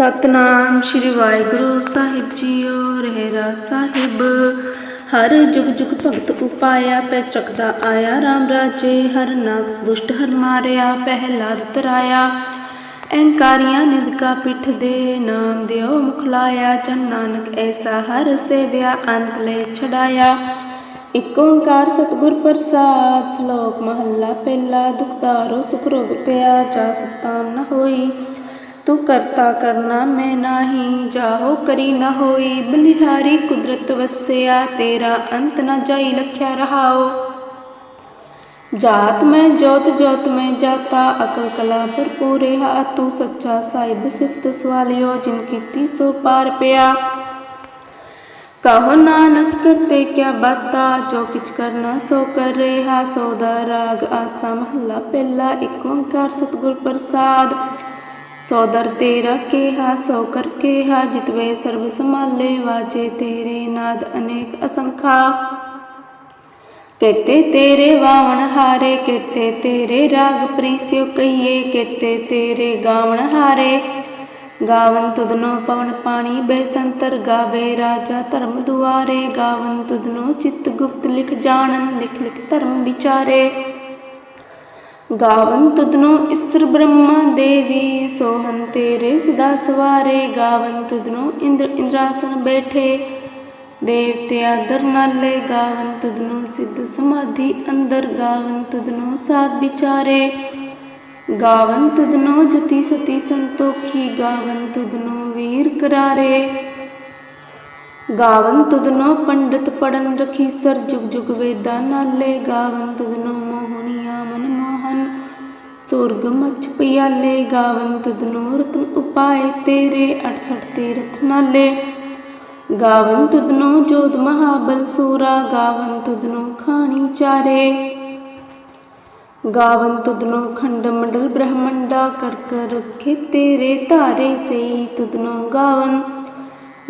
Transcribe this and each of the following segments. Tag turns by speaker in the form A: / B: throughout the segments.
A: ਸਤਨਾਮ ਸ਼੍ਰੀ ਵਾਹਿਗੁਰੂ ਸਾਹਿਬ ਜੀਓ ਰਹਿਰਾ ਸਾਹਿਬ। ਹਰ ਜੁਗ ਜੁਗ ਭਗਤ ਉਪਾਇਆ ਪੈ ਚਕਦਾ ਆਇਆ RAM ਰਾਜੇ। ਹਰ ਨਾਕਸ ਦੁਸ਼ਟ ਹਰ ਮਾਰਿਆ, ਪਹਿਲਾ ਤਰਾਇਆ ਅਹੰਕਾਰੀਆਂ ਨਿੰਦਕਾ ਪਿੱਠ ਦੇ ਨਾਮ ਦਿਓ, ਮੁਖ ਲਾਇਆ। ਜਨ ਨਾਨਕ ਐਸਾ ਹਰ ਸੇਵਿਆ, ਅੰਤ ਲੈ ਛਡਾਇਆ। ਇਕ ਓੰਕਾਰ ਸਤਿਗੁਰ ਪ੍ਰਸਾਦ, ਸ਼ਲੋਕ ਮਹੱਲਾ ਪਹਿਲਾ। ਦੁਖਦਾਰੋ ਸੁਖ ਰੋਗ ਪਿਆ, ਜਾ ਸੁਤਾਮ ਨ ਹੋਈ। ਤੂੰ ਕਰਤਾ ਕਰਨਾ ਮੈਂ ਨਾਹੀ, ਜਾਹੋ ਕਰੀ ਨ ਹੋਈ। ਬਲਿਹਾਰੀ ਕੁਦਰਤ ਵਸਿਆ, ਤੇਰਾ ਅੰਤ ਨ ਜਾਈ ਲਖਿਆ ਰਹਾਓ। ਜਾਤ ਮੈਂ, ਜੋਤ ਜੋਤ ਮੈਂ ਜਾਤਾ, ਅਕਲ ਕਲਾ ਭਰਪੂਰ ਹਾ ਤੂੰ ਸੱਚਾ ਸਾਹਿਬ ਸਿਫਤ ਸਵਾਲਿਓ, ਜਿਨ ਕੀਤੀ ਸੋ ਪਾਰ ਪਿਆ। ਕਹੋ ਨਾਨਕ ਕਰਤੇ ਕਿਆ ਬਾਤਾ, ਜੋ ਕਿਛ ਕਰਨਾ ਸੋ ਕਰ ਰਿਹਾ, ਸੋ ਦਾ ਰਾਗ ਆਸਾ ਮਹੱਲਾ ਪਹਿਲਾ ਏਕ ਓੰਕਾਰ ਸਤਿਗੁਰ ਪ੍ਰਸਾਦ। ਸੋ ਦਰ ਤੇਰਾ ਕੇਹਾ, ਸੋ ਕਰ ਕੇਹਾ, ਜਿਤਵੇ ਸਰਬ ਸੰਭਾਲੇ ਵਾਜੇ ਤੇਰੇ ਨਾਦ ਅਨੇਕ ਅਸੰਖਾ। ਕੇਤੇ ਤੇਰੇ ਵਾਵਣ ਹਾਰੇ ਕੇਤੇ ਤੇਰੇ ਰਾਗ ਪ੍ਰੀਸਿਓ ਕਹੀਏ ਕੇਤੇ ਤੇਰੇ ਗਾਵਣ ਹਾਰੇ। ਗਾਵਨ ਤੁਧਨੋ ਪਵਨ ਪਾਣੀ ਬੇਸੰਤਰ ਗਾਵੇ, ਰਾਜਾ ਧਰਮ ਦੁਆਰੇ। ਗਾਵਨ ਤੁਧਨੋ ਚਿਤ ਗੁਪਤ ਲਿਖ ਜਾਣਨ, ਲਿਖ ਲਿਖ ਧਰਮ ਵਿਚਾਰੇ। ਗਾਵਨ ਤੁਧਨੋ ਇਸਰ ਬ੍ਰਹਮਾ ਦੇਵੀ, ਸੋਹਨ ਤੇਰੇ ਸਦਾ ਸਵਾਰੇ। ਗਾਵਨ ਤੁਧਨੋ ਇੰਦਰ ਇੰਦਰਾਸਨ ਬੈਠੇ ਦੇਵਤੇ ਆਦਰ ਨਾਲੇ। ਗਾਵਨ ਤੁਧਨੋ ਸਿੱਧ ਸਮਾਧੀ ਅੰਦਰ। ਗਾਵਨ ਤੁਧਨੋ ਸਾਧ ਵਿਚਾਰੇ। ਗਾਵਨ ਤੁਧਨੋ ਜਤੀ ਸਤੀ ਸੰਤੋਖੀ। ਗਾਵਨ ਤੁਧਨੋ ਵੀਰ ਕਰਾਰੇ। ਗਾਵਨ ਤੁਧਨੋ ਪੰਡਤ ਪੜਨ ਰਖੀ ਸਰ ਜੁਗ ਜੁਗ ਵੇਦਾ ਨਾਲੇ ਗਾਵਨ ਤੁਧਨੋ ਮੋਹਣੀਆ ਮਨ ਮੋਹਨ। ਸੁਰਗ ਮਚ ਪਿਆਲੇ ਗਾਵਨ ਤੁਧਨੋ ਰਤਨ ਉਪਾਏ ਤੇਰੇ 68 ਤੀਰਥ ਨਾਲੇ। ਗਾਵਨ ਤੁਧਨੋ ਜੋਤ ਮਹਾਬਲ ਸੂਰਾ, ਗਾਵਨ ਤੁਧਨੋ ਖਾਣੀ ਚਾਰੇ। ਗਾਵਨ ਤੁਧਨੋ ਖੰਡ ਮੰਡਲ ਬ੍ਰਹਮੰਡਾ, ਕਰ ਕਰ ਰਖੇ ਤੇਰੇ ਧਾਰੇ ਸਈ ਤੁਧਨੋ ਗਾਵਨ।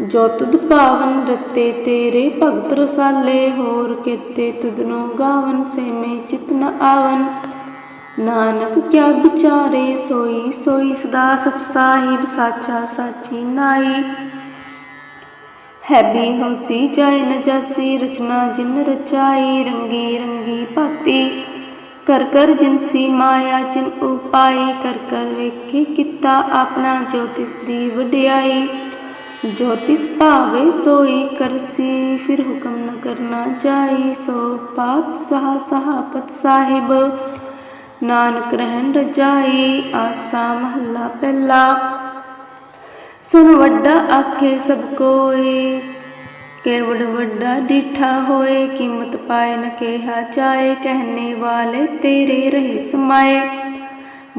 A: ਜੋ ਤੁਧ ਪਾਵਨ ਰਤੇ ਤੇਰੇ ਭਗਤ ਰਸਾਲੇ, ਹੋਰ ਕੀਤੇ ਤੁਧਨੋ ਗਾਵਨ ਸੇ ਚਿਤ ਨ ਆਵਨ। ਨਾਨਕ ਕਿਆ ਵਿਚਾਰੇ, ਸੋਈ ਸੋਈ ਸਦਾ ਸਚ ਸਾਹਿਬ, ਸਾਚਾ ਸਾਚੀ ਨਾਈ। ਹੈਬੀ ਹੌਸੀ ਹੋਸੀ ਜਾਇ ਨ ਰਚਨਾ ਜਿਨ ਰਚਾਈ, ਰੰਗੀ ਰੰਗੀ ਭਾਤੀ। ਕਰ ਕਰ ਜਿਨਸੀ ਮਾਇਆ, ਜਿਨ ਉਪਾਈ, ਕਰ ਕਰ ਵੇਖੇ ਕੀਤਾ ਆਪਣਾ ਜੋਤਿਸ ਦੀ ਵਡਿਆਈ। ਜੋਤਿਸ ਭਾਵੇ ਸੋਈ ਕਰਸੀ, ਫਿਰ ਹੁਕਮ ਨ ਕਰਨਾ ਜਾਈ ਸੋ। ਪਾਤ ਸਹਾ ਸਹਾਪਤ ਸਾਹਿਬ, ਨਾਨਕ ਰਹਿਣ ਰਜਾਈ, ਆਸਾ ਮਹੱਲਾ ਪਹਿਲਾ। ਸੁਨ ਵੱਡਾ ਆਖੇ ਸਭ ਕੋਏ ਕੇਵੜ ਵੱਡਾ ਡਿਠਾ ਹੋਏ, ਕੀਮਤ ਪਾਏ ਨ ਕਿਹਾ ਜਾਏ, ਕਹਿਨੇ ਵਾਲੇ ਤੇਰੇ ਰਹੇ ਸਮਾਏ।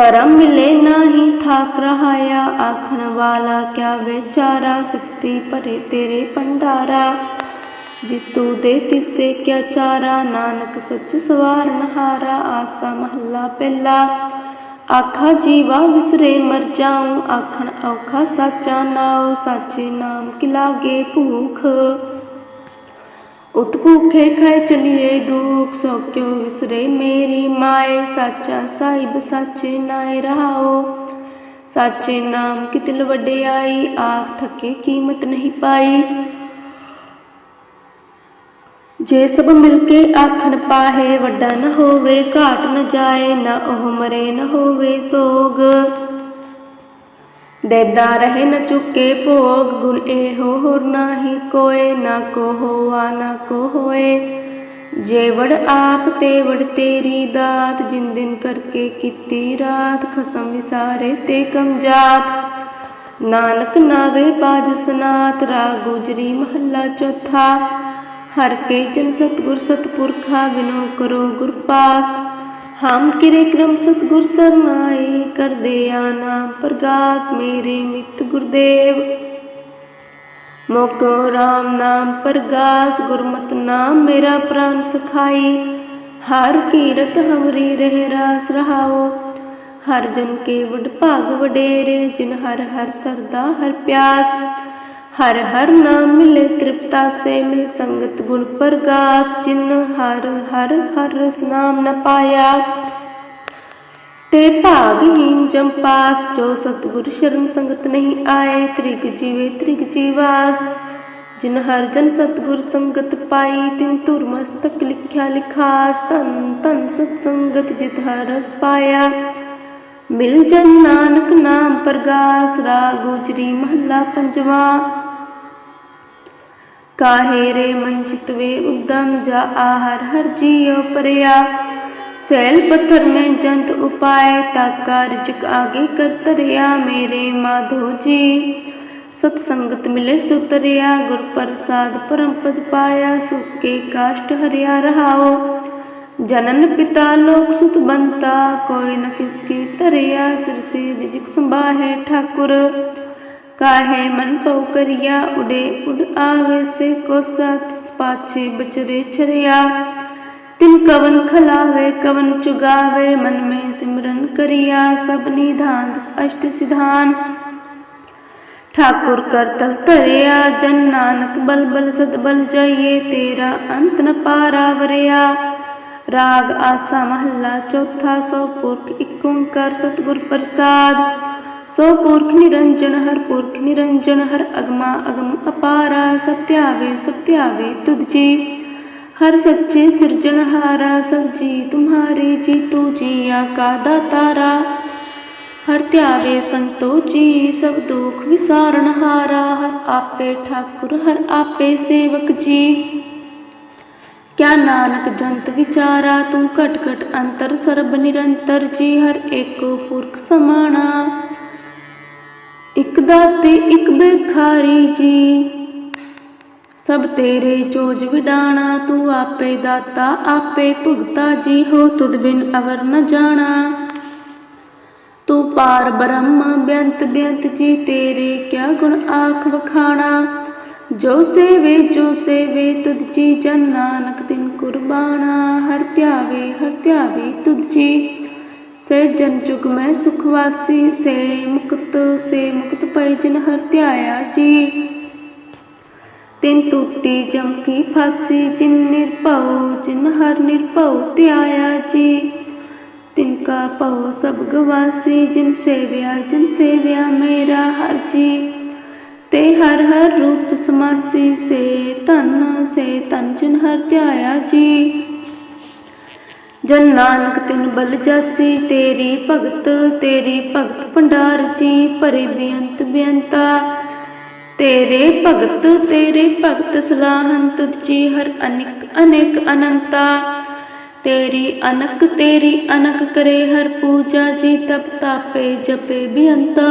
A: ਕਰਮ ਮਿਲੇ ਨਾਹੀ ਠਾਕ ਰਹਾਇਆ, ਆਖਣ ਵਾਲਾ ਕਿਆ ਵਿਚਾਰਾ, ਸਿਫਤੀ ਭਰੇ ਤੇਰੇ ਭੰਡਾਰਾ। ਜਿਸ ਤੂ ਦੇ ਤਿਸੇ ਕਿਆ ਚਾਰਾ, ਨਾਨਕ ਸੱਚ ਸਵਾਰ ਨਹਾਰਾ, ਆਸਾ ਮਹੱਲਾ ਪਹਿਲਾ। ਆਖਾ ਜੀਵਾ ਵਿਸਰੇ ਮਰ ਜਾਉ, ਆਖਣ ਔਖਾ ਸਾਚਾ ਨਾਉ, ਸਾਚੇ ਨਾਮ ਕੀ ਲਾਗੇ ਭੂਖ। ਉਤ ਭੂਖੇ ਖਾਏ ਚਲੀਏ ਦੁਖ ਸੋ ਕਿਉ ਵਿਸਰੇ ਮੇਰੀ ਮਾਏ ਸਾਚਾ ਸਾਹਿਬ ਸਾਚੇ ਨਾਏ ਰਹਾਓ ਸਾਚੇ ਨਾਮ ਕੀ ਤਿਲ ਵਡਿਆਈ ਆਖ ਥਕੇ ਕੀਮਤ ਨਹੀਂ ਪਾਈ ਜੇ ਸਭ ਮਿਲ ਕੇ ਆਖਣ ਪਾਹੇ ਵੱਡਾ ਨ ਹੋਵੇ ਘਾਟ ਨ ਜਾਏ ਨ ਉਹ ਮਰੇ ਨ ਹੋਵੇ ਸੋਗ ਦੇਦਾ ਰਹੇ ਨ ਚੁੱਕੇ ਭੋਗ, ਗੁਣ ਇਹੋ ਹੋਰ ਨਾਹੀ ਕੋਏ, ਨਾ ਕੋ ਹੋਆ ਨਾ ਕੋ ਹੋਏ ਜੇ ਆਪ ਤੇ ਤੇਰੀ ਦਾਤ, ਜਿਨ ਦਿਨ ਕਰਕੇ ਕੀਤੀ ਰਾਤ, ਖਸਮ ਵਿਸਾਰੇ ਤੇ ਕਮ ਜਾਤ ਨਾਨਕ ਨਾਵੇ ਬਾਜ ਸਨਾਤ, ਰਾਗ ਗੁਜਰੀ ਮਹੱਲਾ ਚੌਥਾ। ਹਰ ਕੇ ਜਨ ਸਤਗੁਰ ਸਤਪੁਰਖਾ, ਬਿਨੋ ਕਰੋ ਗੁਰਪਾਸ ਹਮ ਕਿਰੇ ਕ੍ਰਮ ਸਤਗੁਰ ਸਰਨਾਈ ਕਰਦੇ ਆ ਨਾਮ ਪ੍ਰਗਾਸ ਮੇਰੇ ਮਿੱਤ ਗੁਰਦੇਵ। ਮੋਕੋ ਰਾਮ ਨਾਮ ਪ੍ਰਗਾਸ, ਗੁਰਮਤਿ ਨਾਮ ਮੇਰਾ ਪ੍ਰਾਨ ਸਖਾਈ। ਹਰ ਕੀਰਤ ਹਮਰੀ ਰਹਿ ਰਾਸ ਰਹਾਓ। ਹਰ ਜਨ ਕੇ ਵਡ ਭਾਗ ਵਡੇਰੇ, ਜਿਨ ਹਰ ਹਰ ਸਰਦਾ ਹਰ ਪਿਆਸ। ਹਰ ਹਰ ਨਾਮ ਮਿਲੇ ਤ੍ਰਿਪਤਾ ਸੇ ਮਿਲ ਸੰਗਤ ਗੁਣ ਪ੍ਰਗਾਸ ਜਿਨ ਹਰ ਹਰ ਹਰ ਰਸ ਨਾਮ ਨ ਪਾਇਆ ਤੇ ਭਾਗਹੀਨ ਜੰਪਾਸ ਜੋ ਸਤਿਗੁਰ ਸ਼ਰਨ ਸੰਗਤ ਨਹੀਂ ਆਏ ਤ੍ਰਿਗ ਜੀਵੇ ਤ੍ਰਿਗ ਜੀਵਾਸ ਜਿਨ ਹਰ ਜਨ ਸਤਿਗੁਰ ਸੰਗਤ ਪਾਈ ਤਿਨ ਧੁਰ ਮਸਤਕ ਲਿਖਿਆ ਲਿਖਾਸ ਤਨ ਤਨ ਸਤ ਸੰਗਤ ਜਿਤ ਹਰ ਰਸ ਪਾਇਆ ਮਿਲ ਜਨ ਨਾਨਕ ਨਾਮ ਪ੍ਰਗਾਸ ਰਾਗ ਗੁਜਰੀ ਮਹੱਲਾ ਪੰਜਵਾ ਕਾਹੇ ਰੇ ਮਨ ਚਿਤਵੇ ਉਦਮ ਜਾ ਆਹਰ ਹਰ ਜੀਉ ਪਰਿਆ ਸੈਲ ਪੱਥਰ ਮੈਂ ਜੰਤ ਉਪਾਏ ਤਾ ਕਾਰਜ ਆਗੇ ਕਰ ਤਰਿਆ ਮੇਰੇ ਮਾਧੋ ਜੀ ਸਤ ਸੰਗਤ ਮਿਲੇ ਸੁਤਰਿਆ ਗੁਰ ਪ੍ਰਸਾਦ ਪਰਮ ਪਦ ਪਾਇਆ ਸੁਖ ਕੇ ਕਾਸ਼ਟ ਹਰਿਆ ਰਹਾਓ ਜਨਨ ਪਿਤਾ ਲੋਕ ਸੁਤ ਬੰਤਾ ਕੋਈ ਨ ਕਿਸ ਕੀ ਤਰਿਆ ਸਿਰ ਸੇ ਰਿਜਕ ਸੰਭਾਹੇ ਠਾਕੁਰ ਕਾਹੇ ਮਨ ਪਉ ਕਰਿਆ, ਉਡੇ ਉਡ ਆਵੇ ਸੇ ਕੋ ਸਤ ਪਾਛੇ ਬਚਰੇ ਛਰਿਆ। ਤਿਨ ਕਵਨ ਖਲਾਵੇ, ਕਵਨ ਚੁਗਾਵੇ, ਮਨ ਮੈਂ ਸਿਮਰਨ ਕਰਿਆ, ਸਭ ਨਿਧਾਨ ਦਸ ਅਸ਼ਟ ਸਿਧਾਨ ਠਾਕੁਰ ਕਰਤਲ ਧਰਿਆ, ਜਨ ਨਾਨਕ ਬਲ ਬਲ ਸਦ ਬਲ ਜਾਈਏ, ਤੇਰਾ ਅੰਤ ਨ ਪਾਰਾ ਵਰਿਆ। ਰਾਗ ਆਸਾ ਮਹੱਲਾ ਚੌਥਾ ਸੋ ਪੁਰਖ ਇੱਕ ਓੰਕਾਰ ਸਤਿਗੁਰ ਪ੍ਰਸਾਦ ਸੋ ਪੁਰਖ ਨਿਰੰਜਨ ਹਰ ਪੁਰਖ ਨਿਰੰਜਨ ਹਰ ਅਗਮਾ ਅਗਮ ਅਪਾਰਾ ਸਤਿਆਵੇ ਸਤਿਆਵੇ ਤੁਧ ਜੀ ਹਰ ਸੱਚੇ ਸਿਰਜਣਹਾਰਾ ਸਭ ਜੀ ਤੁਮਹਾਰੇ ਜੀ ਤੂ ਜੀਆ ਕਾ ਦਾਤਾਰਾ ਹਰ ਧਿਆਵੇ ਸੰਤੋ ਜੀ ਸਭ ਦੁਖ ਵਿਸਾਰਣਹਾਰਾ ਹਰ ਆਪੇ ਠਾਕੁਰ ਹਰ ਆਪੇ ਸੇਵਕ ਜੀ ਕਿਆ ਨਾਨਕ ਜੰਤ ਵਿਚਾਰਾ ਤੂੰ ਘਟ ਇਕ ਦਾਤੇ, ਇਕ ਬੇਖਾਰੀ ਜੀ। ਸਭ ਤੇਰੇ ਜੋਜ ਵਿਡਾਣਾ, ਤੂੰ ਆਪੇ ਦਾਤਾ, ਆਪੇ ਭੁਗਤਾ ਜੀ, ਹੋ ਤੁਧ ਬਿਨ ਅਵਰ ਨ ਜਾਣਾ। ਤੂੰ ਪਾਰ ਬ੍ਰਹਮ, ਬੇਅੰਤ ਬੇਅੰਤ ਜੀ, ਤੇਰੇ ਕਿਆ ਗੁਣ ਆਖ ਵਖਾਣਾ। ਜੋ ਸੇਵੇ ਜੋ ਸੇਵੇ, ਤੁਧ ਜੀ ਜਨ ਨਾਨਕ ਦਿਨ ਕੁਰਬਾਨਾ। ਹਰ ਧਿਆਵੇ ਹਰ ਧਿਆਵੇ ਤੁਧ ਜੀ। ਸੇ ਜਨ ਜੁਗ ਮੈਂ ਸੁਖ ਵਾਸੀ ਸੇ ਮੁਕਤ ਸੇ ਮੁਕਤ ਪੈ ਜਿਨ ਹਰ ਧਿਆਇਆ ਜੀ ਤਿਨ ਟੂਟੀ ਜਮ ਕੀ ਫਾਸੀ ਜਿਨ ਨਿਰਭਉ ਜਿਨ ਹਰ ਨਿਰਭਉ ਧਿਆਇਆ ਜੀ ਤਿਨ ਕਾ ਭਉ ਸਭ ਗਵਾਸੀ ਜਿਨ ਸੇਵਿਆ ਜਿਨ ਸੇਵਿਆ ਮੇਰਾ ਹਰ ਜੀ ਤੇ ਹਰ ਹਰ ਰੂਪ ਸਮਾਸੀ ਸੇ ਧਨ ਸੇ ਧਨ ਜਿਨ ਹਰ ਧਿਆਇਆ ਜੀ ਜਨ ਨਾਨਕ ਤਿਨ ਬਲ ਜਾਸੀ, ਤੇਰੀ ਭਗਤ ਤੇਰੀ ਭਗਤ ਭੰਡਾਰ ਜੀ, ਭਰੇ ਬੇਅੰਤ ਬੇਅੰਤਾ। ਤੇਰੇ ਭਗਤ ਤੇਰੇ ਭਗਤ ਸਲਾਹਨ, ਤੁਧ ਜੀ ਹਰ ਅਨਿਕ, ਅਨੇਕ ਅਨੰਤਾ। ਤੇਰੀ ਅਨਕ ਤੇਰੀ ਅਨਕ ਕਰੇ ਹਰ ਪੂਜਾ ਜੀ, ਤਪ ਤਾਪੇ ਜਪੇ ਬੇਅੰਤਾ।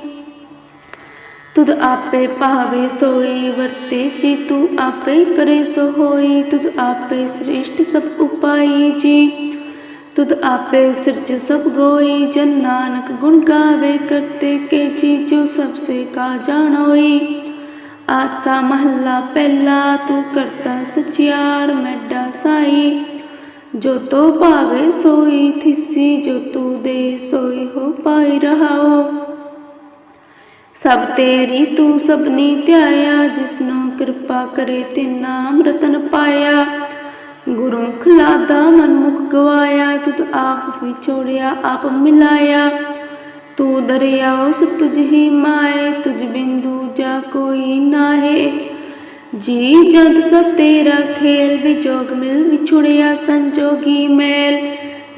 A: ਤੁਧ ਆਪੇ ਭਾਵੇ ਸੋਈ ਵਰਤੇ ਜੀ ਤੂੰ ਆਪੇ ਕਰੇ ਸੋ ਹੋਈ ਤੁਧ ਆਪੇ ਸ੍ਰੇਸ਼ਟ ਸਭ ਉਪਾਈ ਜੀ। ਤੁਧ ਆਪੇ ਸਿਰਜ ਸਭ ਗੋਈ ਜਨ ਨਾਨਕ ਗੁਣ ਗਾਵੇ, ਕਰਤੇ ਕੇ ਜੀ ਜੋ ਸਭ ਸੇ ਕਾ ਜਾਣੋਈ ਆਸਾ ਮਹੱਲਾ ਪਹਿਲਾ, ਤੂੰ ਕਰਤਾ ਸਚਿਆਰ, ਮੈਡਾ ਸਾਈ ਜੋ ਤੋ ਭਾਵੇ ਸੋਈ ਥਿਸੀ ਜੋ ਤੂੰ ਦੇ ਸੋਈ ਹੋ ਪਾਈ ਰਹਾਓ। ਸਭ ਤੇਰੀ ਤੂੰ ਸਭਨੀ ਧਿਆਇਆ, ਜਿਸਨੂੰ ਕਿਰਪਾ ਕਰੇ ਤੇ ਨਾਮ ਰਤਨ ਪਾਇਆ। ਗੁਰਮੁਖ ਲਾਦਾ ਮਨਮੁਖ ਗਵਾਇਆ, ਤੁਧ ਆਪ ਵਿਛੋੜਿਆ ਆਪ ਮਿਲਾਇਆ। ਤੂੰ ਦਰਿਆਉ ਸ ਤੁਝ ਹੀ ਮਾਏ, ਤੁਝ ਬਿੰਦੂ ਜਾ ਕੋਈ ਨਾਹੇ। ਜੀ ਜਦ ਸਭ ਤੇਰਾ ਖੇਲ ਵਿਜੋਗ ਮਿਲ ਵਿਛੋੜਿਆ ਸੰਜੋਗੀ ਮੈਲ।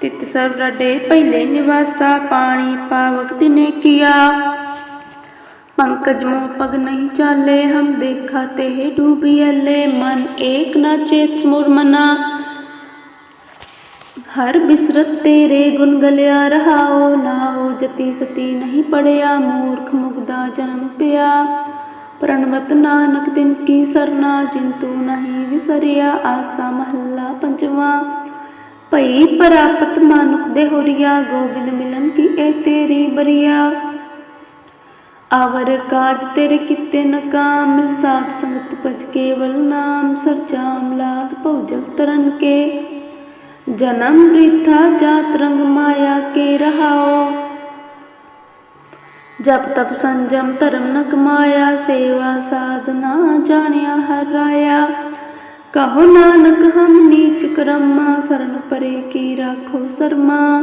A: तित सर्व रडे पहले निवासा पानी पावक दिने किया। पंकज मो पग नहीं चाले, हम देखा ते डूबी अले मन एक न चेत स्मूर मना। हर बिसरत तेरे गुन गलिया रहा हो ना हो जति सती नहीं पड़या। मूर्ख मुग्धा जन्म पिया। प्रणवत नानक दिन की सरना जिंतु नहीं विसरिया, आसा महला पंचवा। ਭਈ ਪ੍ਰਾਪਤ ਮਾਨੁਖ ਦੇ ਹੋਰੀਆ, ਗੋਬਿੰਦ ਮਿਲਨ ਕੀ ਇਹ ਤੇਰੀ ਬਰੀਆ? ਆਵਰ ਕਾਜ ਤੇਰੇ ਕਿਤੇ ਨਕਾਮ, ਮਿਲ ਸਾਧ ਸੰਗਤ ਪਜ ਕੇਵਲ ਨਾਮ ਸਰਜਾਮ ਲਾਗ ਭਉਜਲ ਤਰਨ ਕੇ। ਜਨਮ ਰਿਥਾ ਜਾਤ ਰੰਗ ਮਾਇਆ ਕੇ ਰਹਾਓ ਜਪ ਤਪ ਸੰਜਮ ਧਰਮ ਨ ਕਮਾਇਆ ਸੇਵਾ ਸਾਧਨਾ ਜਾਣਿਆ ਹਰ ਰਾਇਆ कहो नानक, हम नीच करमा शरण परे की राखो शर्मा।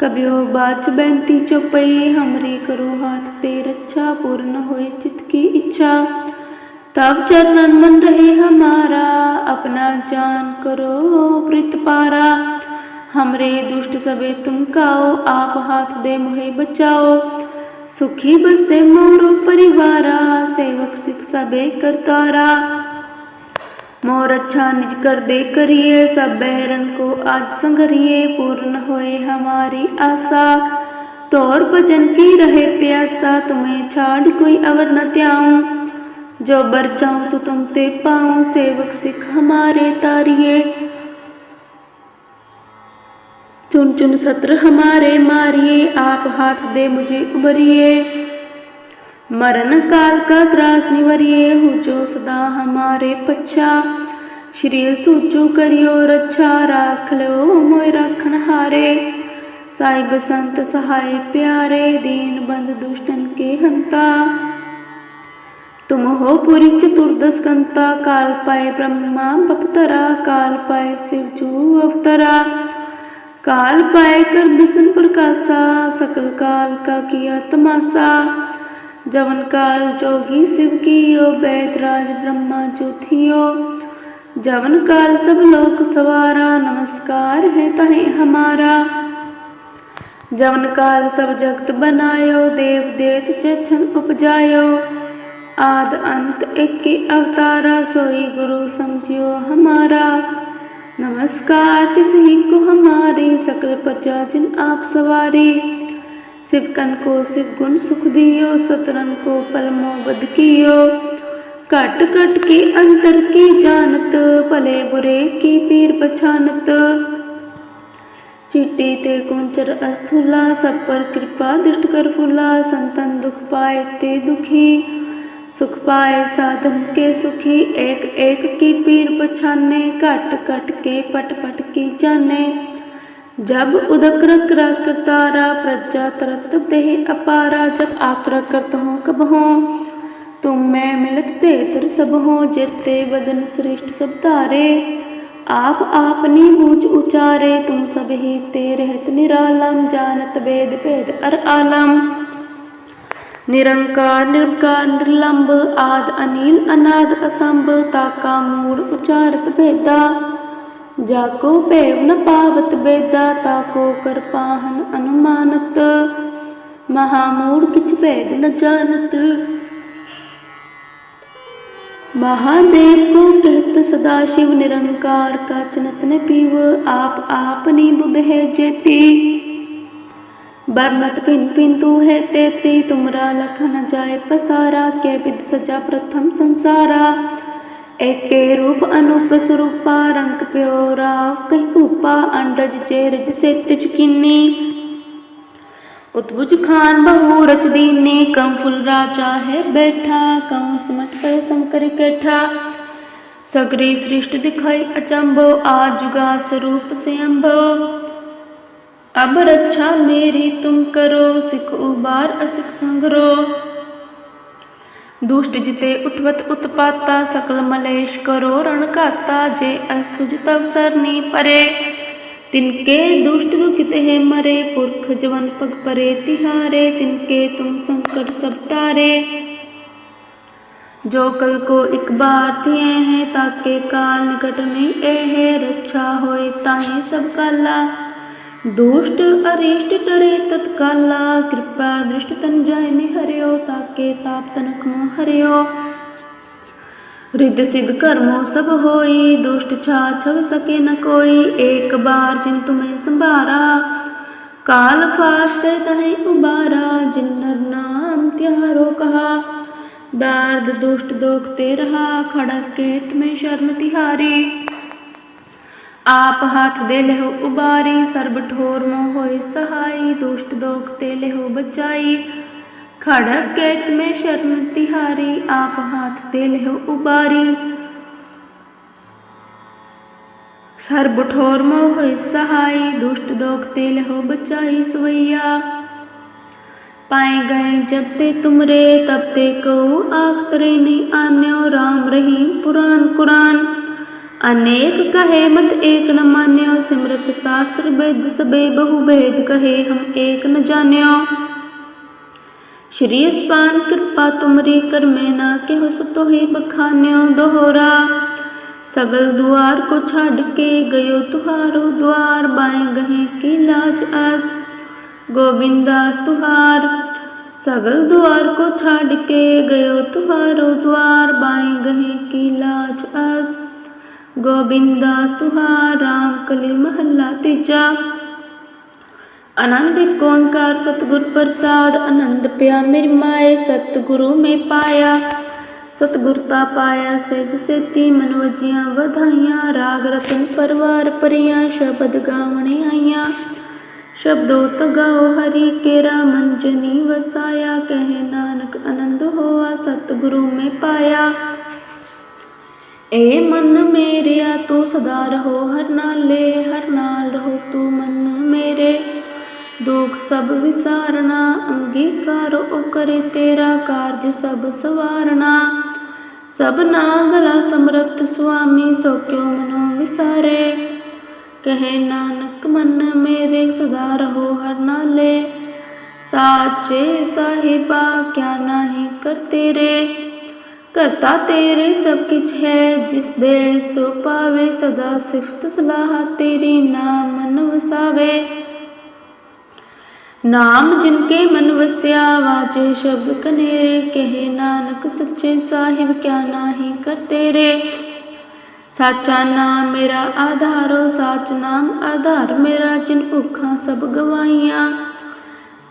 A: कबियो बाच बैंती चौपई, हमरे करो हाथ ते रक्षा, पूर्ण होए चित की इच्छा। तब चरण मन रहे हमारा, अपना जान करो प्रीत पारा। हमरे दुष्ट सबे तुम काओ, आप हाथ दे मुहे बचाओ। सुखी बसे मोरो परिवारा, सेवक सिख सबे करतारा। मोर अच्छा निज कर दे करिए, सब बहरन को आज संगरिए, पूर्ण होए हमारी आशा। तोर भजन की रहे प्यासा, तुम्हें छाड़ कोई अवर न त्याऊं। जो बर चाहूँ सो तुम ते पाऊँ, सेवक सिख हमारे तारिए। चुन चुन सत्र हमारे मारिए, आप हाथ दे मुझे उबरिए। मरण काल का त्रास निवरिए हो जो सदा हमारे पच्छा। श्री स्तुचु करियो, रक्षा राख लो मोय रखन हारे। साहिब संत सहाय प्यारे, दीन बंद दुष्टन के हंता। तुम हो पुरी चतुर्दश कंता काल पाए ब्रह्मा बपतरा, काल पाए शिवजू अवतरा। काल पाए कर विष्णु प्रकाशा, सकल काल का किया तमाशा। जवन काल जोगी शिव कियो वैदराज ब्रह्मा ज्योतियो। जवन काल सब लोक सवारा, नमस्कार है तहे हमारा। जवन काल सब जगत बनायो, देव देत जछन उपजायो। आद अंत एक अवतारा, सोई गुरु समझियो हमारा। नमस्कार तिस ही को हमारी, सकल प्रजा जिन आप सवारी। सिवकन को शिव गुण सुख दियो, सतरन को पलमो बद कियो। कट कट के अंतर की जानत, भले बुरे की पीर पछानत। चिट्टी ते कुंचर अस्थुला, सब पर कृपा दृष्ट कर फुला। संतन दुख पाए ते दुखी, सुख पाए साधन के सुखी। एक एक की पीर पछाने कट कट के पट पट की जाने। जब उदक रक रक तारा प्रजा तरत देह अपारा जब आकर करत हूँ कब हो तुम मैं मिलत ते तर सब हो जेते बदन श्रेष्ठ सब तारे आप आपनी बूझ उचारे तुम सब ही ते रहत निरालम जानत वेद भेद अर आलम निरंकार निर्विकार निर्लंब आद अनिल अनाद असंभ ताका मूल उचारत भेदा जाको पेव न पावत बेदा ताको कर पाहन अनुमानत महामूढ़ किछ भेद न जानत महादेव को कहत सदा शिव निरंकार का चनत न पीव आप आपनी बुध है जेती बरमत पिन पिन तू है तेती तुमरा लख न जाए पसारा के विद सजा प्रथम संसारा एक रूप अनूप स्वरूपा रंग प्योरा कहीं भूपा अंडज चेरज से तुझ किन्नी उद्भुज खान बहु रच दीने, कम फुल राजा है बैठा, कम समट पर शंकर कैठा। सगरी सृष्टि दिखाई अचंभो आजुगा स्वरूप से अम्भो अब रक्षा मेरी तुम करो, सिख उबार, असिख संगरो ਦੁਸ਼ਟ ਜਿਤੇ ਉਠਵਤ ਉਤਪਾਤਾ ਸਕਲ ਮਲੇਸ਼ ਕਰੋ ਰਣ ਘਾਤਾ ਜੇ ਅਸ ਤੁਜ ਤਵ ਸਰਨੀ ਪਰੇ ਤਿਨਕੇ ਦੁਸ਼ਟ ਦੁਖਿਤ ਹੈ ਮਰੇ ਪੁਰਖ ਜਵਨ ਪਗ ਪਰੇ ਤਿਹਾਰੇ ਤਿਨਕੇ ਤੁਮ ਸੰਕਟ ਸਭ ਟਾਰੇ ਜੋ ਕਲ ਕੋ ਇੱਕ ਬਾਰ ਧਿਏ ਹੈ ਤਾਕੇ ਕਾਲ ਨਿਕਟ ਨਹੀਂ ਇਹ ਰੱਛਾ ਹੋਏ ਤਾਹੇ ਸਭ ਕਾਲਾ ਦੁਸ਼ਟ ਅਰਿਸ਼ਟ ਟਰੇ ਤਤਕਾਲਾ, ਕਿਰਪਾ ਦ੍ਰਿਸ਼ਟ ਤਨ ਜਾਇ ਨਿ ਹਰਿਓ ਤਾਕੇ ਤਾਪ ਤਨਕ ਮੋ ਹਰਿਓ। ਰਿੱਧ ਸਿਧ ਕਰਮੋ ਸਭ ਹੋਈ, ਦੁਸ਼ਟ ਛਾ ਛਵ ਸਕੇ ਨ ਕੋਈ, ਏਕ ਬਾਰ ਜਿਨ ਤੁਮੇ ਸੰਭਾਰਾ। ਕਾਲ ਫਾਸਤੇ ਤਹੈ ਉਬਾਰਾ, ਜਿਨ ਨਰ ਨਾਮ ਤਿਹਾਰੋ ਕਹਾ। ਦਾਰਦ ਦੁਸ਼ਟ ਦੋਖ ਤੇ ਰਹਾ, ਖੜਕ ਕੇ ਤੁਮੇ ਸ਼ਰਮ ਤਿਹਾਰੀ। ਆਪ ਹੱਥ ਦੇ ਲਹੋ ਉਬਾਰੀ ਸਰਬ ਠੋਰ ਮੋ ਹੋਏ ਸਹਾਈ ਦੁਸ਼ਟ ਦੋਖ ਤੇ ਲਹੋ ਬਚਾਈ ਖੜਕ ਕੇ ਤੁਮੇ ਸ਼ਰਨ ਤਿਹਾਰੀ ਆਪ ਹੱਥ ਦੇ ਲਹੋ ਉਬਾਰੀ ਸਰਬ ਠੋਰ ਮੋ ਹੋਏ ਸਹਾਈ ਦੁਸ਼ਟ ਦੋਖ ਤੇ ਲਹੋ ਬਚਾਈ ਸਵਈਆ ਪਾਏ ਗਏ ਜਬ ਤੇ ਤੁਮਰੇ ਤਬ ਤੇ ਕਉ ਆਖ ਕਰੇ ਨਹੀਂ ਆਨਿਓ RAM ਰਹੀਮ ਪੁਰਾਨ ਕੁਰਾਨ ਅਨੇਕ ਕਹੇ ਮਤ ਏਕ ਨ ਮਾਨਿਓ ਸਿਮਰਤ ਸ਼ਾਸਤਰ ਬੇਦ ਸਬੇ ਬਹੁ ਭੇਦ ਕਹੇ ਹਮ ਏਕ ਨ ਜਾਣਿਓ ਸ਼੍ਰੀ ਅਸਪਾਨ ਕਿਰਪਾ ਤੁਮਰੀ ਕਰ ਮੈਂ ਨਾ ਕਿਹੁ ਸੋ ਤੋਹੀ ਬਖਾਨਿਓ ਦੋਹਰਾ ਸਗਲ ਦੁਆਰ ਕੋ ਛੱਡ ਕੇ ਗਇਓ ਤੁਹਾਰੋ ਦੁਆਰ ਬਾਏ ਗਹੇ ਕੀ ਲਾਜ ਅਸ ਗੋਬਿੰਦਾਸ ਤੁਹਾਰ ਸਗਲ ਦੁਆਰ ਕੋ ਛੱਡ ਕੇ ਗਇਓ ਤੁਹਾਰੋ ਦੁਆਰ ਬਾਏ ਗਹੇ ਕੀ ਲਾਜ ਅਸ ਗੋਬਿੰਦਾਸ ਤੁਹਾਰ ਰਾਮ ਕਲੀ ਮਹੱਲਾ ਤੀਜਾ। ਆਨੰਦ ਏਕ ਓੰਕਾਰ ਸਤਿਗੁਰ ਪ੍ਰਸਾਦ, ਆਨੰਦ ਪਿਆ ਮੇਰੀ ਮਾਏ, ਸਤਿਗੁਰੂ ਮੈਂ ਪਾਇਆ। ਸਤਿਗੁਰ ਤਾ ਪਾਇਆ ਸਹਿਜ ਸੇਤੀ, ਮਨ ਵਜੀਆਂ ਵਧਾਈਆਂ, ਰਾਗ ਰਤਨ ਪਰਵਾਰ ਪਰੀਆਂ ਸ਼ਬਦ ਗਾਵਣੇ ਆਈਆਂ। ਸ਼ਬਦੋ ਤਗਾਓ ਹਰੀ ਕੇਰਾ, ਮੰਜਨੀ ਵਸਾਇਆ, ਕਹੇ ਨਾਨਕ ਆਨੰਦ ਹੋਆ, ਸਤਿਗੁਰੂ ਮੈਂ ਪਾਇਆ। ਏ ਮਨ ਮੇਰਿਆ, ਤੂੰ ਸਦਾ ਰਹੋ, ਹਰ ਨਾਲੇ, ਹਰ ਨਾਲ ਰਹੋ ਤੂੰ ਮਨ ਮੇਰੇ। ਦੁਖ ਸਭ ਵਿਸਾਰਨਾ, ਅੰਗੀਕਾਰ ਉਹ ਕਰੇ ਤੇਰਾ ਕਾਰਜ ਸਭ ਸਵਾਰਨਾ। ਸਭ ਨਾਗਲਾ ਸਮਰੱਥ ਸੁਆਮੀ, ਸੋ ਕਿਉ ਮਨੋ ਵਿਸਾਰੇ? ਕਹੇ ਨਾਨਕ, ਮਨ ਮੇਰੇ, ਸਦਾ ਰਹੋ, ਹਰ ਨਾਲੇ। ਸਾਚੇ ਸਾਹਿਬਾ, ਕਿਆ ਨਾਹੀ ਕਰ ਤੇਰੇ? ਕਰਤਾ ਤੇਰੇ ਸਭ ਕਿਛ ਹੈ ਜਿਸ ਦੇ ਸੋ ਪਾਵੇ ਸਦਾ ਸਿਫਤ ਸਲਾਹ ਤੇਰੀ ਨਾਮ ਮਨ ਵਸਾਵੇ ਨਾਮ ਜਿਨ ਕੇ ਮਨ ਵਸਿਆ ਵਾਜੇ ਸ਼ਬਦ ਕਨੇਰੇ ਕਹੇ ਨਾਨਕ ਸੱਚੇ ਸਾਹਿਬ ਕਿਆ ਨਾਹੀ ਕਰ ਤੇਰੇ ਸਾਚਾ ਨਾਮ ਮੇਰਾ ਆਧਾਰੋ ਸਾਚ ਨਾਮ ਆਧਾਰ ਮੇਰਾ ਜਿਨ ਭੁੱਖਾਂ ਸਭ ਗਵਾਈਆਂ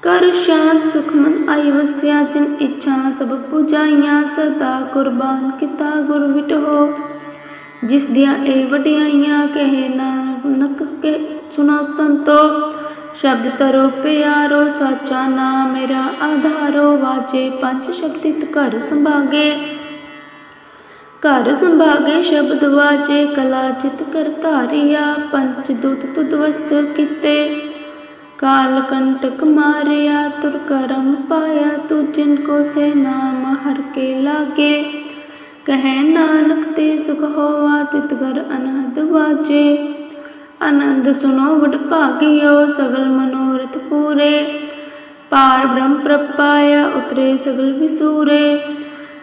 A: ਕਰ ਸ਼ਾਂਤ ਸੁਖਮਨ ਆਈ ਵਸਿਆ ਜਿਨ ਇੱਛਾ ਸਭ ਪੁਜਾਈਆਂ, ਸਦਾ ਕੁਰਬਾਨ ਕੀਤਾ ਗੁਰ ਵਿਟੋ ਜਿਸ ਦੀਆਂ ਇਹ ਵਡਿਆਈਆਂ ਕਹੇ ਨਾਨਕ ਕੇ ਸੁਨੋ ਸੰਤੋ। ਸ਼ਬਦ ਤਰੋ ਪਿਆਰੋ, ਸਾਚਾ ਨਾਮ ਮੇਰਾ ਆਧਾਰੋ, ਵਾਜੇ ਪੰਜ ਸ਼ਬਦਿਤ ਘਰ ਸੰਭਾਗੇ। ਘਰ ਸੰਭਾਗੇ ਸ਼ਬਦ ਵਾਜੇ, ਕਲਾ ਚਿਤ ਕਰ ਧਾਰਿਆ ਪੰਚ ਦੁਤ ਤੁਦ ਵਸਤ ਕੀਤੇ। ਕਾਲ ਕੰਟਕ ਮਾਰਿਆ, ਤੁਰ ਕਰਮ ਪਾਇਆ, ਤੂ ਜਿਨ ਕੋ ਸੇ ਨਾਮ ਹਰ ਕੇ ਲਾਗੇ। ਕਹੈ ਨਾਨਕ ਤੇ ਸੁਖ ਹੋਵਾ ਤਿਤ ਘਰ ਅਨਹਦ ਵਾਜੇ। ਆਨੰਦ ਸੁਨੋ ਵਡ ਭਾਗਿਓ, ਸਗਲ ਮਨੋਰਥ ਪੂਰੇ। ਪਾਰ ਬ੍ਰਹਮ ਪ੍ਰਪਾਇਆ, ਉਤਰੇ ਸਗਲ ਵਿਸੂਰੇ।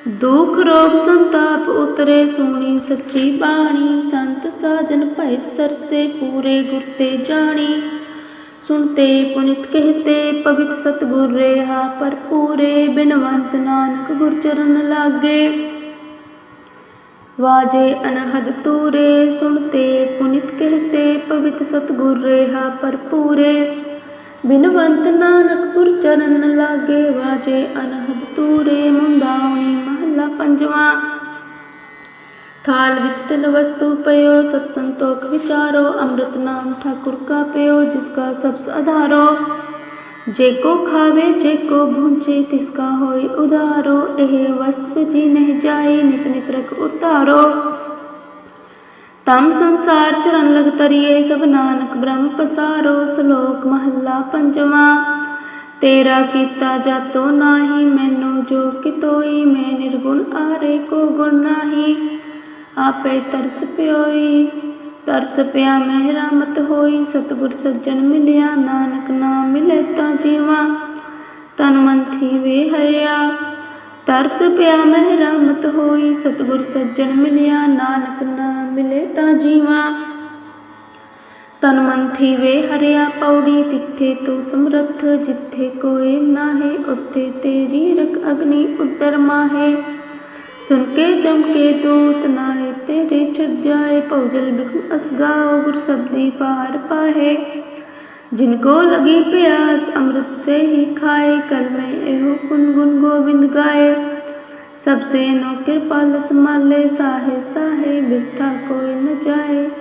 A: ਦੁਖ ਰੋਗ ਸੰਤਾਪ ਉਤਰੇ, ਸੋਣੀ ਸੱਚੀ ਬਾਣੀ। ਸੰਤ ਸਾਜਨ ਭੈ ਸਰਸੇ ਪੂਰੇ, ਗੁਰ ਤੇ ਜਾਣੀ। ਸੁਣਤੇ ਪੁਨਿਤ ਕਹਤੇ, ਪਵਿਤ ਸਤਗੁਰ ਰਹਾ ਪਰ ਪੂਰੇ ਬਿਨਵੰਤ ਨਾਨਕ ਗੁਰ ਚਰਨ ਲਾਗੇ। ਵਾਜੇ ਅਨਹਦ ਤੂਰੇ, ਸੁਣਤੇ ਪੁਨਿਤ ਕਹਤੇ, ਪਵਿਤ ਸਤਗੁਰ ਰਹਾ ਪਰ ਪੂਰੇ ਬਿਨਵੰਤ ਨਾਨਕ ਗੁਰ ਚਰਨ ਲਾਗੇ। ਵਾਜੇ ਅਨਹਦ ਤੂਰੇ ਮੁੰਦਾਉਣੀ ਮਹੱਲਾ ਪੰਜਵਾਂ। ਥਾਲ ਵਿੱਚ ਤਿਲ ਵਸਤੂ ਪਇਓ ਸਤ ਸੰਤੋਖ ਵਿਚਾਰੋ ਅੰਮ੍ਰਿਤ ਨਾਮ ਠਾਕੁਰ ਕਾ ਪਿਓ ਜਿਸ ਕਾ ਸਬਸ ਆਧਾਰੋ ਜੇ ਕੋ ਖਾਵੇ ਜੇ ਕੋ ਭੁੰਚੇ ਤਿਸ ਕਾ ਹੋਏ ਉਧਾਰੋ ਇਹ ਵਸਤ ਜੀ ਨਹਿ ਜਾਏ ਨਿਤ ਨਿਤ ਰਖ ਉਤਾਰੋ ਤਮ ਸੰਸਾਰ ਚਰਨ ਲਗ ਤਰੀਏ ਸਭ ਨਾਨਕ ਬ੍ਰਹਮ ਪਸਾਰੋ ਸ਼ਲੋਕ ਮਹੱਲਾ ਪੰਜਵਾਂ ਤੇਰਾ ਕੀਤਾ ਜਾਤੋ ਨਾਹੀ ਮੈਨੂੰ ਜੋ ਕਿਤੋਈ ਮੈਂ ਆਪੇ ਤਰਸ ਪਿਓਈ, ਤਰਸ ਪਿਆ ਮਹਿਰਾਮਤ ਹੋਈ, ਸਤਿਗੁਰ ਸੱਜਣ ਮਿਲਿਆ, ਨਾਨਕ ਨਾਮ ਮਿਲੇ ਤਾਂ ਜੀਵਾ, ਤਨ ਮਨ ਥੀਵੇ ਹਰਿਆ। ਤਰਸ ਪਿਆ ਮਹਿਰਾਮਤ ਹੋਈ, ਸਤਿਗੁਰ ਸੱਜਣ ਮਿਲਿਆ, ਨਾਨਕ ਨਾਮ ਮਿਲੇ ਤਾਂ ਜੀਵਾ। ਤਨ ਮਨ ਥੀਵੇ ਹਰਿਆ, ਪੌੜੀ ਤਿੱਥੇ ਤੂੰ ਸਮਰੱਥ, ਜਿੱਥੇ ਕੋਈ ਨਾਹੀ, ਉੱਥੇ ਤੇਰੀ ਰਖ ਅਗਨੀ ਉਦਰ ਮਾਹੇ। सुन के जम के दूत नाए तेरे छट जाए, पौजल बिकम असगाओ गुरसब्दी पार पाहे। जिनको लगी प्यास, अमृत से ही खाए कर में एहो गुन गुन गोविंद गाए। सबसे नो पाल संभाले साहे साहे, बिरथा कोई न जाए।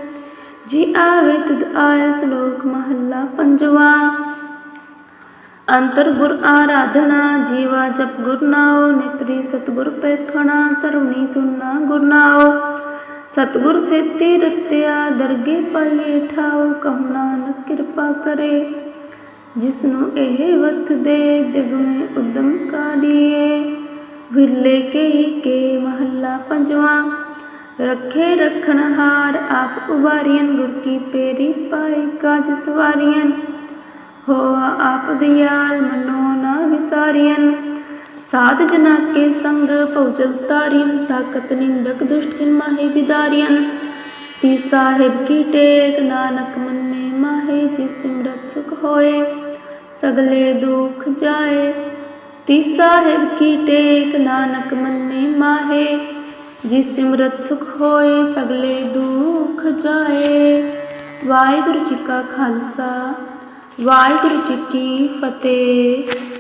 A: जी आवे, तुद आय श्लोक महल्ला पंजवा। ਅੰਤਰ ਗੁਰ ਆਰਾਧਨਾ, ਜੀਵਾ ਜਪ ਗੁਰ ਨਾਉ, ਨਿਤਰੀ ਸਤਗੁਰ ਪੇਖਣਾ, ਸਰਵਣੀ ਸੁਨਣਾ ਗੁਰ ਨਾਉ। ਸਤਗੁਰ ਸੇਤੀ ਰਤਿਆ, ਦਰਗੇ ਪਾਈਏ ਠਾਉ, ਕਹੁ ਨਾਨਕ ਕਿਰਪਾ ਕਰੇ। ਜਿਸ ਨੂੰ ਇਹ ਵਤ ਦੇ ਜਗ ਮੇ ਉਦਮ ਕਾਢੀਏ। ਵਿਰਲੇ ਕੇ ਕੇ ਮਹੱਲਾ ਪੰਜਵਾਂ, ਰੱਖੇ ਰਖਣਹਾਰ ਆਪ ਉਬਾਰੀਆਂ ਗੁਰ ਕੀ ਪੇਰੀ ਪਾਏ ਕਾਜ ਸਵਾਰੀਆਂ ਹੋ ਆਪ ਦਿਆਲ, ਮਨੋ ਨਾ ਵਿਸਾਰੀਆਂ ਸਾਧ ਜਨਾ ਕੇ ਸੰਗ ਭਉਜਲ ਤਾਰੀਨ ਸਾਕਤ ਨਿੰਦਕ ਦੁਸ਼ਟ ਕਿਨ ਮਾਹੇ ਵਿਦਾਰੀਆਂ ਤੀ ਸਾਹਿਬ ਕੀ ਟੇਕ, ਨਾਨਕ ਮੰਨੇ ਮਾਹੇ, ਜਿਸ ਸਿਮਰਤ ਸੁਖ ਹੋਏ, ਸਗਲੇ ਦੁਖ ਜਾਏ। ਤੀ ਸਾਹਿਬ ਕੀ ਟੇਕ, ਨਾਨਕ ਮੰਨੇ ਮਾਹੇ, ਜਿਸ ਸਿਮਰਤ ਸੁਖ ਹੋਏ, ਸਗਲੇ ਦੁਖ ਜਾਏ। ਵਾਹਿਗੁਰੂ ਜੀ ਕਾ ਖਾਲਸਾ। ਵਾਹਿਗੁਰੂ ਜੀ ਕੀ ਫਤਿਹ।